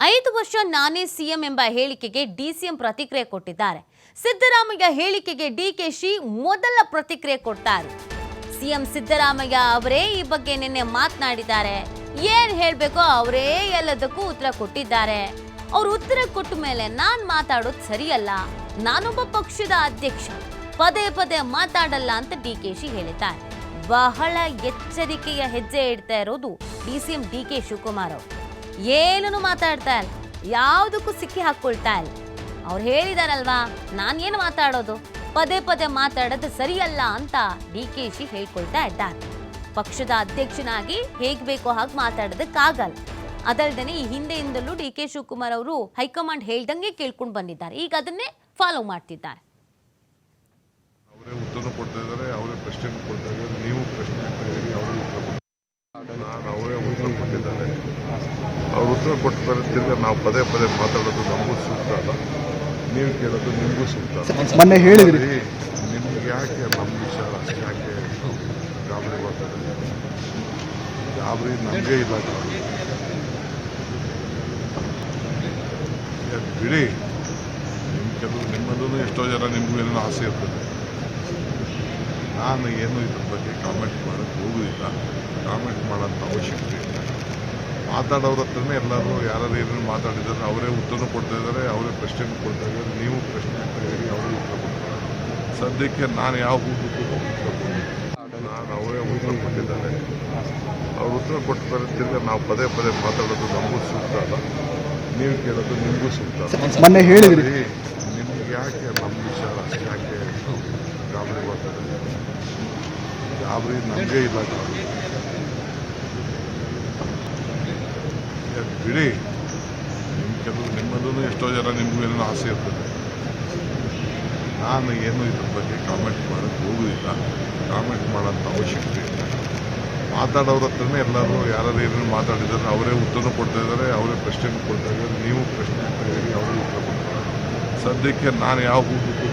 ಐದು ವರ್ಷ ನಾನೇ ಸಿಎಂ ಎಂಬ ಹೇಳಿಕೆಗೆ ಡಿಸಿಎಂ ಪ್ರತಿಕ್ರಿಯೆ ಕೊಟ್ಟಿದ್ದಾರೆ. ಸಿದ್ದರಾಮಯ್ಯ ಹೇಳಿಕೆಗೆ ಡಿಕೆಶಿ ಮೊದಲ ಪ್ರತಿಕ್ರಿಯೆ ಕೊಡ್ತಾರೆ. ಸಿಎಂ ಸಿದ್ದರಾಮಯ್ಯ ಅವರೇ ಈ ಬಗ್ಗೆ ನಿನ್ನೆ ಮಾತನಾಡಿದ್ದಾರೆ. ಏನ್ ಹೇಳ್ಬೇಕೋ ಅವರೇ ಎಲ್ಲದಕ್ಕೂ ಉತ್ತರ ಕೊಟ್ಟಿದ್ದಾರೆ. ಅವ್ರು ಉತ್ತರ ಕೊಟ್ಟ ಮೇಲೆ ನಾನ್ ಮಾತಾಡೋದು ಸರಿಯಲ್ಲ. ನಾನೊಬ್ಬ ಪಕ್ಷದ ಅಧ್ಯಕ್ಷ. ಪದೇ ಪದೇ ಮಾತಾಡಲ್ಲ ಅಂತ ಡಿಕೆಶಿ ಹೇಳಿದ್ದಾರೆ. ಬಹಳ ಎಚ್ಚರಿಕೆಯ ಹೆಜ್ಜೆ ಇಡ್ತಾ ಇರೋದು ಡಿಸಿಎಂ ಕೆ ಶಿವಕುಮಾರ್ ಅವರು. ಏನೂ ಮಾತಾಡ್ತಾ ಇಲ್ಲ ಯಾವುದಕ್ಕೂ ಸಿಕ್ಕಿ ಹಾಕ್ಕೊಳ್ತಾ ಇಲ್ಲ ಅವ್ರು ಹೇಳಿದಾರಲ್ವಾ, ನಾನೇನು ಮಾತಾಡೋದು? ಪದೇ ಪದೇ ಮಾತಾಡೋದು ಸರಿಯಲ್ಲ ಅಂತ ಡಿ ಕೆ ಶಿ ಹೇಳ್ಕೊಳ್ತಾ ಇದ್ದಾರೆ. ಪಕ್ಷದ ಅಧ್ಯಕ್ಷನಾಗಿ ಹೇಗೆ ಬೇಕೋ ಹಾಗೆ ಮಾತಾಡೋದಕ್ಕಾಗಲ್ಲ. ಅದಲ್ದೇ ಈ ಹಿಂದೆಯಿಂದಲೂ ಡಿ ಕೆ ಶಿವಕುಮಾರ್ ಅವರು ಹೈಕಮಾಂಡ್ ಹೇಳ್ದಂಗೆ ಕೇಳ್ಕೊಂಡು ಬಂದಿದ್ದಾರೆ. ಈಗ ಅದನ್ನೇ ಫಾಲೋ ಮಾಡ್ತಿದ್ದಾರೆ. ಅವರೇ ಉತ್ತರ ಕೊಡ್ತಾ ಇದ್ದಾರೆ, ಅವರೇ ಪ್ರಶ್ನೆ ಕೊಡ್ತಾ ಇದ್ದಾರೆ. ನೀವು ಪ್ರಶ್ನೆ ನಾನು ಅವರೇ ಉತ್ತರ ಕೊಟ್ಟಿದ್ದಾರೆ. ಅವ್ರು ಉತ್ತರ ಕೊಡ್ತಾರೆ ತಿರ್ಗಾ ನಾವು ಪದೇ ಪದೇ ಮಾತಾಡೋದು ನಮಗೂ ಸೂಕ್ತ ಅಲ್ಲ. ನೀವು ಕೇಳೋದು ನಿಮಗೂ ಸೂಕ್ತ ಮೊನ್ನೆ ಹೇಳಿದ್ರಿ. ನಿಮ್ಗೆ ಯಾಕೆ ನಮ್ಮ ವಿಚಾರ ಯಾಕೆ ಗಾಬರಿ ಬರ್ತದೆ? ಗಾಬರಿ ನಮಗೆ ಇಲ್ಲ ಬಿಡಿ. ನಿಮ್ಮ ಕೆಲವು ನಿಮ್ಮಲ್ಲೂ ಎಷ್ಟೋ ಜನ ನಿಮಗೂ ಏನೋ ಆಸೆ ಇರ್ತದೆ. ನಾನು ಏನು ಇದ್ರ ಬಗ್ಗೆ ಕಾಮೆಂಟ್ ಮಾಡೋಕ್ಕೆ ಹೋಗುದಿಲ್ಲ. ಕಾಮೆಂಟ್ ಮಾಡೋಂಥ ಅವಶ್ಯಕತೆ ಮಾತಾಡೋರ ಹತ್ರನೇ ಎಲ್ಲರೂ ಯಾರು ಏನೇನು ಮಾತಾಡಿದ್ದಾರೆ ಅವರೇ ಉತ್ತರ ಕೊಡ್ತಾ ಇದ್ದಾರೆ ಅವರೇ ಪ್ರಶ್ನೆ ಕೊಡ್ತಾ ಇದ್ದಾರೆ ನೀವು ಪ್ರಶ್ನೆ ಅಂತ ಹೇಳಿ ಅವರು ಉತ್ತರ ಕೊಡ್ತಾರೆ. ಸದ್ಯಕ್ಕೆ ನಾನು ಯಾವ ಹೂದಕ್ಕೂ ಉತ್ತರ ಕೊಟ್ಟಿಲ್ಲ ನಾನು ಅವರೇ ಉತ್ತರ ಕೊಟ್ಟಿದ್ದಾರೆ ಅವ್ರು ಉತ್ತರ ಕೊಡ್ತಾರೆ ತಿರ್ಗಾ ನಾವು ಪದೇ ಪದೇ ಮಾತಾಡೋದು ನಮಗೂ ಸೂಕ್ತ ಅಲ್ಲ. ನೀವು ಕೇಳೋದು ನಿಮಗೂ ಸೂಕ್ತ ಮೊನ್ನೆ ಹೇಳಿದ್ರಿ. ನಿಮ್ಗೆ ಯಾಕೆ ನಮ್ಮ ವಿಚಾರ ಯಾಕೆ ಗಾಬರಿ ಮಾಡ್ತಾರೆ ಗಾಬರಿ ನಮಗೆ ಇಲ್ಲ ಗಾಬರಿ ಏ, ಬಿಡಿ. ನಿಮ್ಮ ಕೆಲವು ನಿಮ್ಮಲ್ಲೂ ಎಷ್ಟೋ ಜನ ನಿಮಗೂ ಏನೋ ಆಸೆ ಇರ್ತದೆ. ನಾನು ಏನು ಇದ್ರ ಬಗ್ಗೆ ಕಾಮೆಂಟ್ ಮಾಡೋಕ್ಕೆ ಹೋಗುದಿಲ್ಲ. ಕಾಮೆಂಟ್ ಮಾಡೋಂಥ ಅವಶ್ಯಕತೆ ಇಲ್ಲ. ಮಾತಾಡೋರ ಹತ್ರನೇ ಎಲ್ಲರೂ ಯಾರು ಏನೇನು ಮಾತಾಡಿದ್ದಾರೆ, ಅವರೇ ಉತ್ತರನೂ ಕೊಡ್ತಾ ಇದ್ದಾರೆ, ಅವರೇ ಪ್ರಶ್ನೆ ಕೊಡ್ತಾ ಇದ್ದಾರೆ, ನೀವು ಪ್ರಶ್ನೆ ಅಂತ ಹೇಳಿ ಅವರು ಉತ್ತರ ಕೊಡ್ತಾರೆ ಸದ್ಯಕ್ಕೆ ನಾನು ಯಾವ ಹೂದಕ್ಕೂ